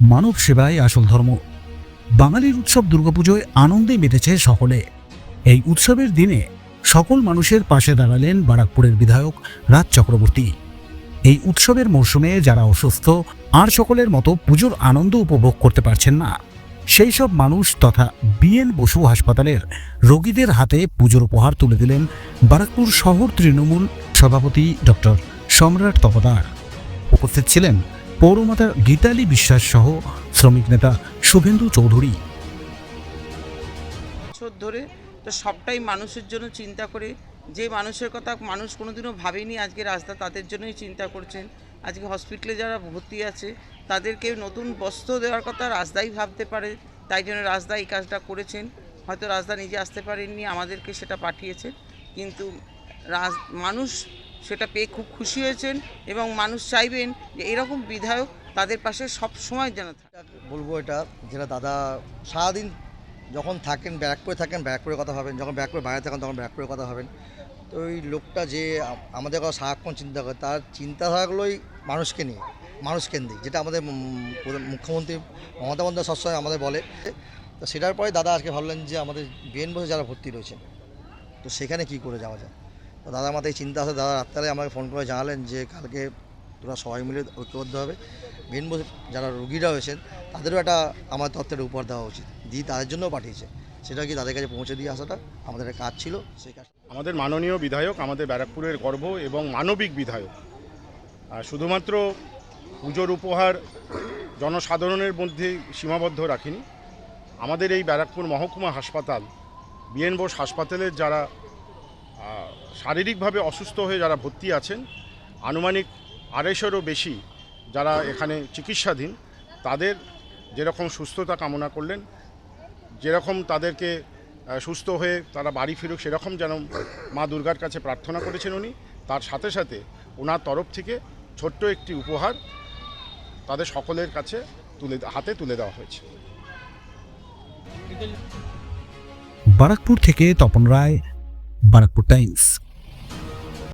মানব সেবায় আসল ধর্ম। বাঙালির উৎসব দুর্গাপুজোয় আনন্দে মেতেছে সকলে। এই উৎসবের দিনে সকল মানুষের পাশে দাঁড়ালেন বারাকপুরের বিধায়ক রাজ চক্রবর্তী। এই উৎসবের মরশুমে যারা অসুস্থ, আর সকলের মতো পুজোর আনন্দ উপভোগ করতে পারছেন না, সেই সব মানুষ তথা বিএন বসু হাসপাতালের রোগীদের হাতে পুজোর উপহার তুলে দিলেন বারাকপুর শহর তৃণমূল সভাপতি ডক্টর সম্রাট তপদার। উপস্থিত ছিলেন পৌরমাতা গীতালি বিশ্বাস সহ শ্রমিক নেতা শুভেন্দু চৌধুরী। বছর ধরে তো সবটাই মানুষের জন্য চিন্তা করে, যে মানুষের কথা মানুষ কোনোদিনও ভাবেনি আজকে রাস্তা তাদের জন্যই চিন্তা করছেন। আজকে হসপিটালে যারা ভর্তি আছে, তাদেরকে নতুন বস্ত্র দেওয়ার কথা রাজদাই ভাবতে পারে, তাই জন্য রাজদা এই কাজটা করেছেন। হয়তো রাজদা নিজে আসতে পারেননি, আমাদেরকে সেটা পাঠিয়েছেন। কিন্তু রাজ মানুষ সেটা পেয়ে খুব খুশি হয়েছেন এবং মানুষ চাইবেন যে এরকম বিধায়ক তাদের পাশে সব সময় যেন বলব এটা, যেটা দাদা সারাদিন যখন থাকেন, ব্যারাকপুরে থাকেন, ব্যারাকপুরের কথা ভাবেন, যখন ব্যারাকপুরে বাইরে থাকেন, তখন ব্যারাকপুরের কথা ভাবেন। তো ওই লোকটা যে আমাদের কথা সারাক্ষণ চিন্তা করে, তার চিন্তাধারাগুলোই মানুষকে নিয়ে, মানুষ কেন্দ্রিক, যেটা আমাদের মুখ্যমন্ত্রী মমতা বন্দ্যোপাধ্যায় সবসময় আমাদের বলে। তো সেটার পরে দাদা আজকে ভাবলেন যে আমাদের বিএন বসে যারা ভর্তি রয়েছেন, তো সেখানে কি করে যাওয়া যায়? তো দাদার মাথায় চিন্তা আছে, দাদা রাত্রে আমাকে ফোন করে জানালেন যে কালকে তোরা সবাই মিলে ঐক্যবদ্ধ হবে। মেন যারা রুগীরা হয়েছেন তাদেরও একটা আমার তত্ত্বের উপহার দেওয়া উচিত। দিয়ে তাদের জন্যও পাঠিয়েছে। সেটা কি তাদের কাছে পৌঁছে দিয়ে আসাটা আমাদের কাজ ছিল, সেই কাজ আমাদের মাননীয় বিধায়ক, আমাদের ব্যারাকপুরের গর্ব এবং মানবিক বিধায়ক। আর শুধুমাত্র পুজোর উপহার জনসাধারণের মধ্যে সীমাবদ্ধ রাখিনি। আমাদের এই ব্যারাকপুর মহকুমা হাসপাতাল, বিএন বোস হাসপাতালের যারা শারীরিকভাবে অসুস্থ হয়ে যারা ভর্তি আছেন, আনুমানিক আড়াইশোরও বেশি যারা এখানে চিকিৎসাধীন, তাদের যেরকম সুস্থতা কামনা করলেন, যেরকম তাদেরকে সুস্থ হয়ে তারা বাড়ি ফিরুক, সেরকম যেন মা দুর্গার কাছে প্রার্থনা করেছেন উনি। তার সাথে সাথে ওনার তরফ থেকে ছোট্ট একটি উপহার তাদের সকলের কাছে তুলে হাতে তুলে দেওয়া হয়েছে। বারাকপুর থেকে তপন রায়, বারাকপুর টাইমস।